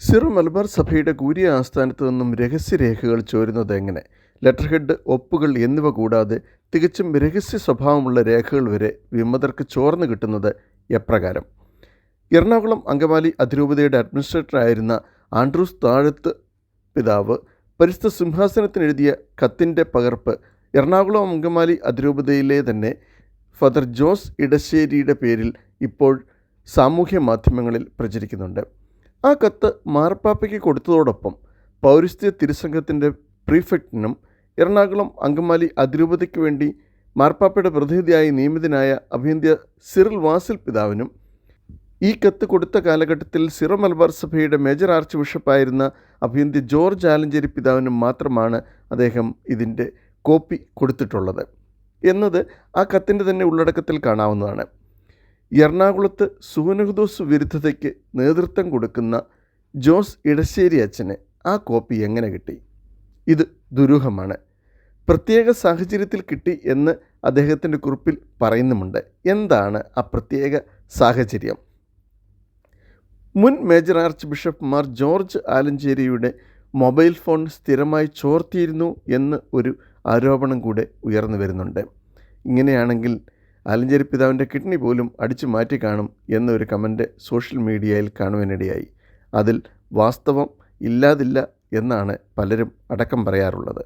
Syro Malabar സഭയുടെ curia ആസ്ഥാനത്ത് നിന്നും രഹസ്യരേഖകൾ ചോരുന്നത് എങ്ങനെ? ലെറ്റർ ഹെഡ് ഒപ്പുകൾ എന്നിവ കൂടാതെ തികച്ചും രഹസ്യ സ്വഭാവമുള്ള രേഖകൾ വരെ വിമതർക്ക് ചോർന്നു കിട്ടുന്നത് എപ്രകാരം? എറണാകുളം അങ്കമാലി അതിരൂപതയുടെ അഡ്മിനിസ്ട്രേറ്ററായിരുന്ന ആൻഡ്രൂസ് താഴത്ത് പിതാവ് പരിസ്ഥ സിംഹാസനത്തിനെഴുതിയ കത്തിന്റെ പകർപ്പ് എറണാകുളം അങ്കമാലി അതിരൂപതയിലെ തന്നെ ഫാദർ ജോസ് ഇടശ്ശേരിയുടെ പേരിൽ ഇപ്പോൾ സാമൂഹ്യ മാധ്യമങ്ങളിൽ പ്രചരിക്കുന്നുണ്ട്. ആ കത്ത് മാർപ്പാപ്പയ്ക്ക് കൊടുത്തതോടൊപ്പം പൗരസ്ത്യ തിരുസംഘത്തിന്റെ പ്രീഫെക്റ്റിനും എറണാകുളം അങ്കമാലി അതിരൂപതയ്ക്ക് വേണ്ടി മാർപ്പാപ്പയുടെ പ്രതിനിധിയായി നിയമിതനായ അഭിയന്ത്യ സിറിൽ വാസിൽ പിതാവിനും ഈ കത്ത് കൊടുത്ത കാലഘട്ടത്തിൽ സിറോ മലബാർ സഭയുടെ മേജർ ആർച്ച് ബിഷപ്പായിരുന്ന അഭിയന്ത്യ ജോർജ് ആലഞ്ചേരി പിതാവിനും മാത്രമാണ് അദ്ദേഹം ഇതിന്റെ കോപ്പി കൊടുത്തിട്ടുള്ളത്. എന്നത് ആ കത്തിന്റെ തന്നെ ഉള്ളടക്കത്തിൽ കാണാവുന്നതാണ്. എറണാകുളത്ത് സുവനഹദോസ് വിരുദ്ധതയ്ക്ക് നേതൃത്വം കൊടുക്കുന്ന ജോസ് ഇടശ്ശേരി അച്ഛന് ആ കോപ്പി എങ്ങനെ കിട്ടി? ഇത് ദുരൂഹമാണ്. പ്രത്യേക സാഹചര്യത്തിൽ കിട്ടി എന്ന് അദ്ദേഹത്തിന്റെ കുറിപ്പിൽ പറയുന്നുമുണ്ട്. എന്താണ് ആ പ്രത്യേക സാഹചര്യം? മുൻ major archbishop Mar George ആലഞ്ചേരിയുടെ മൊബൈൽ ഫോൺ സ്ഥിരമായി ചോർത്തിയിരുന്നു എന്ന് ഒരു ആരോപണം കൂടെ ഉയർന്നു വരുന്നുണ്ട്. ഇങ്ങനെയാണെങ്കിൽ ആലഞ്ചേരി പിതാവിന്റെ കിഡ്നി പോലും അടിച്ചു മാറ്റി കാണും എന്നൊരു കമന്റ് സോഷ്യൽ മീഡിയയിൽ കാണുവാനിടയായി. അതിൽ വാസ്തവം ഇല്ലാതില്ല എന്നാണ് പലരും അടക്കം പറയാറുള്ളത്.